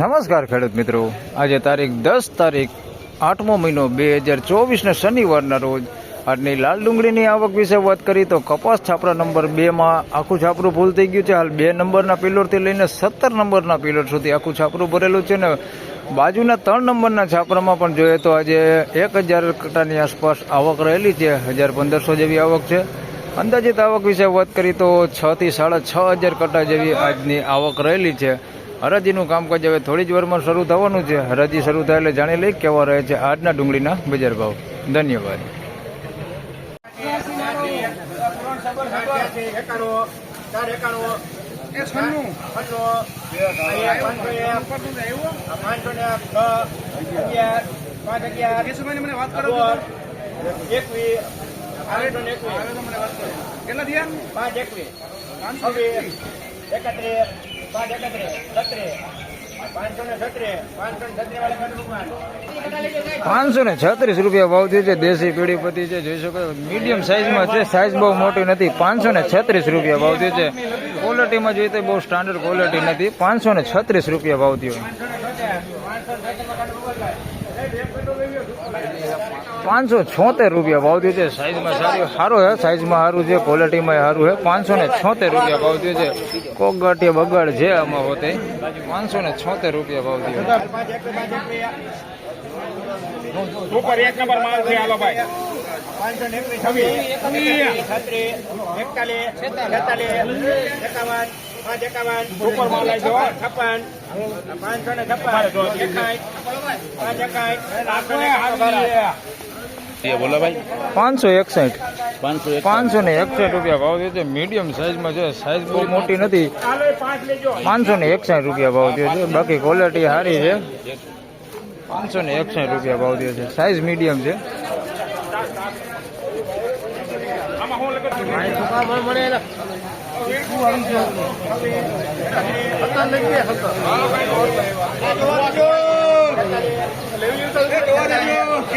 નમસ્કાર ખેડૂત મિત્રો. આજે તારીખ દસ તારીખ આઠમો મહિનો બે હજાર ચોવીસને શનિવારના રોજ. આજની લાલ ડુંગળીની આવક વિશે વાત કરી તો કપાસ છાપરા નંબર બેમાં આખું છાપરું ફૂલ થઈ ગયું છે. હાલ બે નંબરના પિલરથી લઈને સત્તર નંબરના પિલર સુધી આખું છાપરું ભરેલું છે ને બાજુના ત્રણ નંબરના છાપરામાં પણ જોઈએ તો આજે એક હજાર કટાની આસપાસ આવક રહેલી છે. હજાર પંદરસો જેવી આવક છે. અંદાજિત આવક વિશે વાત કરી તો છથી સાડા છ હજાર કટા જેવી આજની આવક રહેલી છે. હરાજીનું કામકાજ હવે થોડી જ વારમાં શરૂ થવાનું છે. હરાજી શરૂ થાય એટલે જાણી લઈ કેવા રહે છે આજના ડુંગળીના બજાર ભાવ. ધન્યવાદ. કેટલા થયા? પાંચ એકવીસ. એકત્રીસ. પાંચ એકત્રીસ છત્રીસ પાંચસો ને છત્રીસ પાંચસો ને છત્રીસ વાળા કાઢું પાંચસો ને છત્રીસ રૂપિયા ભાવ થયો છે દેશી પીડીપતિ છે જોઈ શકો મીડિયમ સાઇઝમાં છે સાઇઝ બહુ મોટી નથી પાંચસો ને છત્રીસ રૂપિયા ભાવ થયો છે. ક્વોલિટીમાં જોઈએ તો બહુ સ્ટાન્ડર્ડ ક્વોલિટી નથી પાંચસો ને છત્રીસ રૂપિયા ભાવ થયો. પાંચસો છોતેર રૂપિયા ભાવ થયો છે. સાઇઝમાં સારું સારું છે સાઇઝમાં સારું છે ક્વોલિટીમાં સારું છે પાંચસો ને છોતેર રૂપિયા ભાવ થયો છે. કોક ગાંઠિયા બગાડ છે આમાં હોતે. પાંચસો ને છોતેર રૂપિયા ભાવ થયો સુપર એક નંબર માલ છે. હાલો ભાઈ. પાંચસો ને પાંચ. છપ્પન. પાંચસો ને છપ્પન. પાંચ એકાઠ પાંચસો ને આઠ બોલો ભાઈ. પાંચસો એકસઠ. પાંચસો પાંચસો ને એકસઠ રૂપિયા ભાવ થયો છે. મીડિયમ સાઇઝમાં છે. સાઇઝ બહુ મોટી નથી. પાંચસો ને એકસઠ રૂપિયા ભાવ થયો છે. બાકી ક્વોલિટી સારી છે. પાંચસો ને એકસઠ રૂપિયા ભાવ થયો છે. સાઇઝ મીડિયમ છે. આમાં હું લખું છું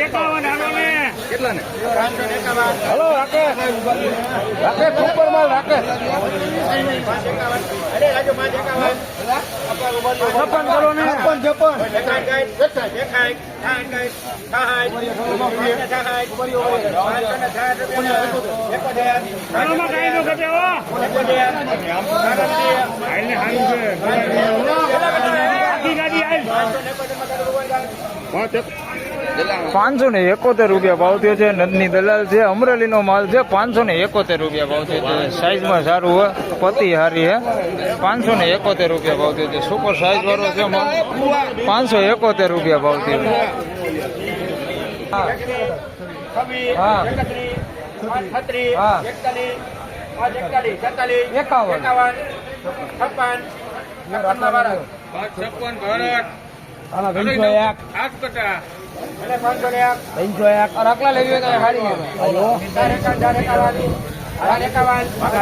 એકાવન હાલો ને કેટલા ને હલો રાકેશ. રાકેશ સુપર માલ રાકેશ. છપ્પન કરો ને. છપ્પન છપ્પન કાંઈ નો ઘટે હો એકોતેર સાડત્રીસ આઈને હારું છે આખી ગાડી આઈ પાંચસો ને એકોતેર રૂપિયા ભાવ થયો છે નદની દલાલ છે અમરેલીનો માલ છે પાંચસો ને એકોતેર રૂપિયા ભાવ થયો છે. સાઇઝમાં સારું હોય પતિ હારી હે. પાંચસો ને એકોતેર રૂપિયા ભાવ થયો છે. સુપર સાઇઝ વાળો છે માલ પાંચસો એકોતેર રૂપિયા ભાવ થયો છે. હા. હા. એકાવન. એકાવન. છપ્પન. છપ્પન ભરત. આના ત્રણસો એક આઠ કટા અને એક ત્રણસો લેવી હોય તો હારી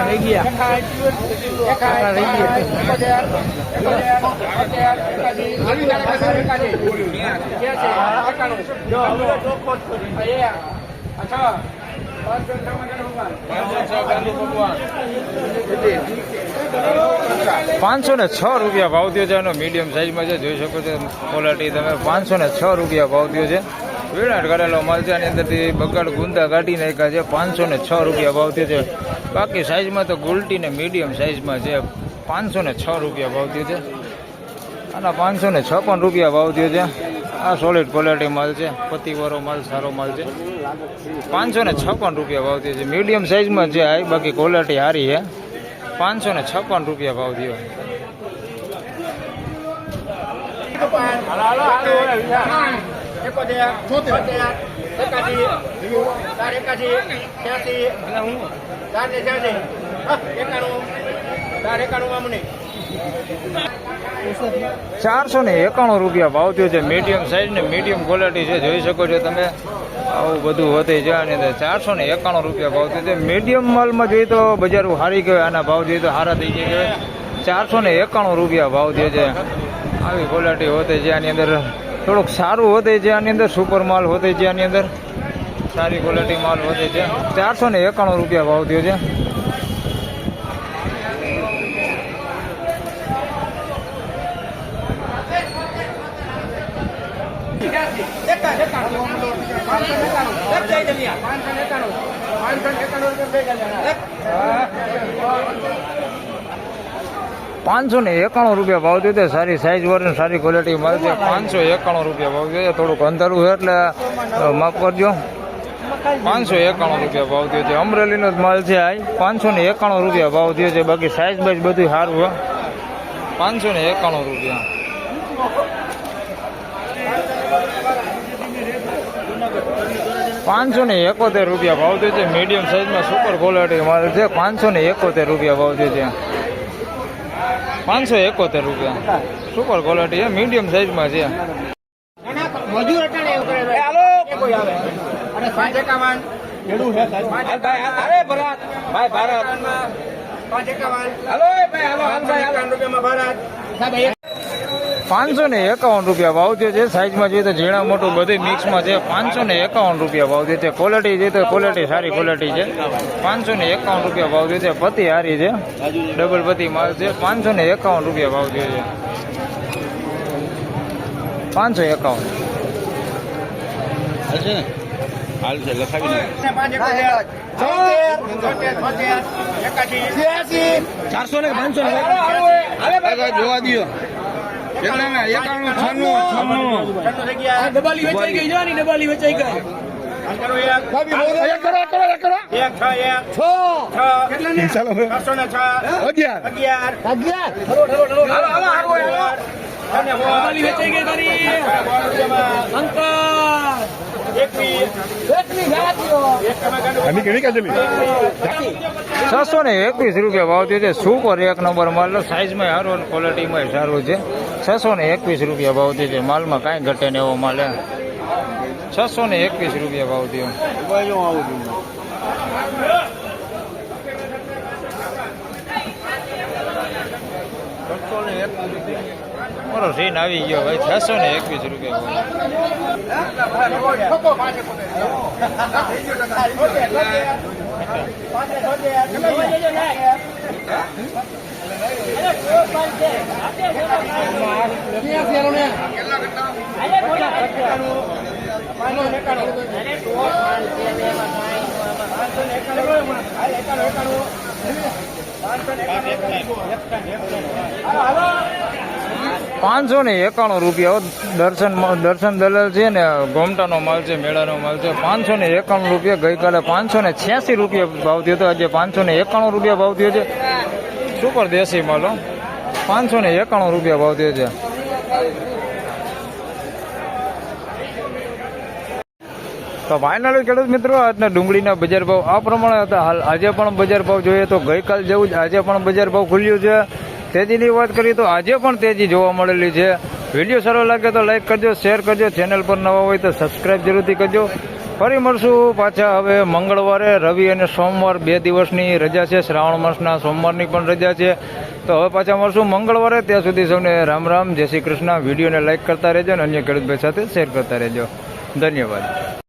રહી ગયા. એકાઠ પાંચસો ને છ રૂપિયા ભાવ થયો છે. એનો મીડિયમ સાઇઝમાં છે. જોઈ શકો છો ક્વોલિટી તમે. પાંચસો ને છ રૂપિયા ભાવ થયો છે. વેણાટ કરેલો માલ છે. આની અંદરથી બગાડ ગુંદા કાઢી નાખ્યા છે. પાંચસો ને છ રૂપિયા ભાવ થયો છે. બાકી સાઇઝમાં તો ગુલટી ને મીડિયમ સાઇઝમાં છે. પાંચસો ને છ રૂપિયા ભાવ થયો છે. આના પાંચસો ને છપ્પન રૂપિયા ભાવ થયો છે. આ સોલિડ ક્વોલિટી માલ છે પતિવાળો માલ સારો માલ છે પાંચસો ને છપ્પન રૂપિયા ભાવ થયો છે મીડિયમ સાઇઝમાં છે આ બાકી ક્વોલિટી સારી છે પાંચસો ને છપ્પન રૂપિયા ભાવ થયો એકાણું એકાણું ચારસો ને એકાણું રૂપિયા ભાવ થયો છે. મીડિયમ સાઇઝ ને મીડિયમ ક્વોલિટી છે. જોઈ શકો છો તમે. આવું બધું હોતે છે. અને ચારસો ને એકાણું રૂપિયા ભાવ થયો છે. મીડિયમ માલમાં જોઈએ તો બજાર સારી કહેવાય આના ભાવ જોઈએ તો સારા થઈ જાય કહેવાય. ચારસો ને એકાણું રૂપિયા ભાવ થયો છે. આવી ક્વોલિટી હોતે છે. આની અંદર થોડુંક સારું હોતે છે. આની અંદર સુપર માલ હોતે છે. આની અંદર સારી ક્વોલિટી માલ હોતે છે. ચારસો ને એકાણું રૂપિયા ભાવ થયો છે. પાંચસો ને એકાણું. રૂપિયા ભાવ થયો સારી સાઈઝ વાળી સારી ક્વોલિટી મળે છે પાંચસો એકાણું રૂપિયા ભાવ થયો થોડુંક અંધારું છે એટલે માફ કરજો. પાંચસો એકાણું રૂપિયા ભાવ થયો છે. અમરેલીનો જ માલ છે આ પાંચસો ને એકાણું રૂપિયા ભાવ થયો છે. બાકી સાઈઝ બાઈઝ બધું સારું હોય પાંચસો ને એકાણું રૂપિયા. પાંચસો ને એકોતેર રૂપિયા ભાવ થયો છે. મીડિયમ સાઈઝમાં સુપર ક્વોલિટી માલ છે. પાંચસો ને એકોતેર રૂપિયા ભાવ થયો છે. પાંચસો એકોતેર રૂપિયા. સુપર ક્વોલિટી છે. મીડિયમ સાઈઝમાં છે. ભાઈ ભારત. પાંચસો ને એકાવન રૂપિયા ભાવ થયો છે. સાઈઝમાં જોઈએ તો ઝીણા મોટું બધું મિક્સમાં છે. પાંચસો ને એકાવન રૂપિયા ભાવ થયો છે. ક્વોલિટી જોઈએ તો ક્વોલિટી સારી ક્વોલિટી છે. પાંચસો ને એકાવન રૂપિયા ભાવ થયો છે. પતિ હારી છે. ડબલ પતિ માલ છે. પાંચસો ને એકાવન રૂપિયા ભાવ થયો છે. પાંચસો એકાવન. ચારસો ને પાંચસો જોવા દો એકાણું છન્નું છન્નું. ડબાલી વેચાઈ ગઈ જોની ડબાલી વેચાઈ ગઈ. અંકલ. છસો ને એકવીસ રૂપિયા ભાવ થયો છે. સુપર એક નંબર માલ. સાઈઝમાં સારું અને ક્વોલિટીમાં સારું છે. છસો ને એકવીસ રૂપિયા ભાવ થયો છે. માલમાં કાંઈ ઘટે ને એવો માલ. છસો ને એકવીસ રૂપિયા ભાવ થયો. મારો સીન આવી ગયો ભાઈ છસો ને એકવીસ રૂપિયા પાંચસો ને એકાણું રૂપિયા દર્શન દર્શન દલાલ છે ને, ગોમટાનો માલ છે, મેળાનો માલ છે. પાંચસો ને એકાણું રૂપિયા, ગઈકાલે પાંચસો ને છ્યાસી રૂપિયા ભાવ થયો હતો, આજે પાંચસો ને એકાણું રૂપિયા ભાવ થયો છે. સુપર દેશી માલ. પાંચસો ને એકાણું રૂપિયા ભાવ થયો છે. તો ફાઇનલ ખેડૂત મિત્રો, આજના ડુંગળીના બજાર ભાવ આ પ્રમાણે હતા. હાલ આજે પણ બજાર ભાવ જોઈએ તો ગઈકાલ જેવું જ આજે પણ બજાર ભાવ ખુલ્યું છે. તેજીની વાત કરીએ તો આજે પણ તેજી જોવા મળેલી છે. વીડિયો સારો લાગે તો લાઇક કરજો શેર કરજો ચેનલ પર નવા હોય તો સબસ્ક્રાઇબ જરૂરથી કરજો. ફરી મળશું પાછા હવે મંગળવારે, રવિ અને સોમવાર બે દિવસની રજા છે. શ્રાવણ માસના સોમવારની પણ રજા છે. તો હવે પાછા મળશું મંગળવારે. ત્યાં સુધી સૌને રામ રામ. જય શ્રી કૃષ્ણ. વિડીયોને લાઇક કરતા રહેજો અને અન્ય ખેડૂતભાઈ સાથે શેર કરતા રહેજો. ધન્યવાદ.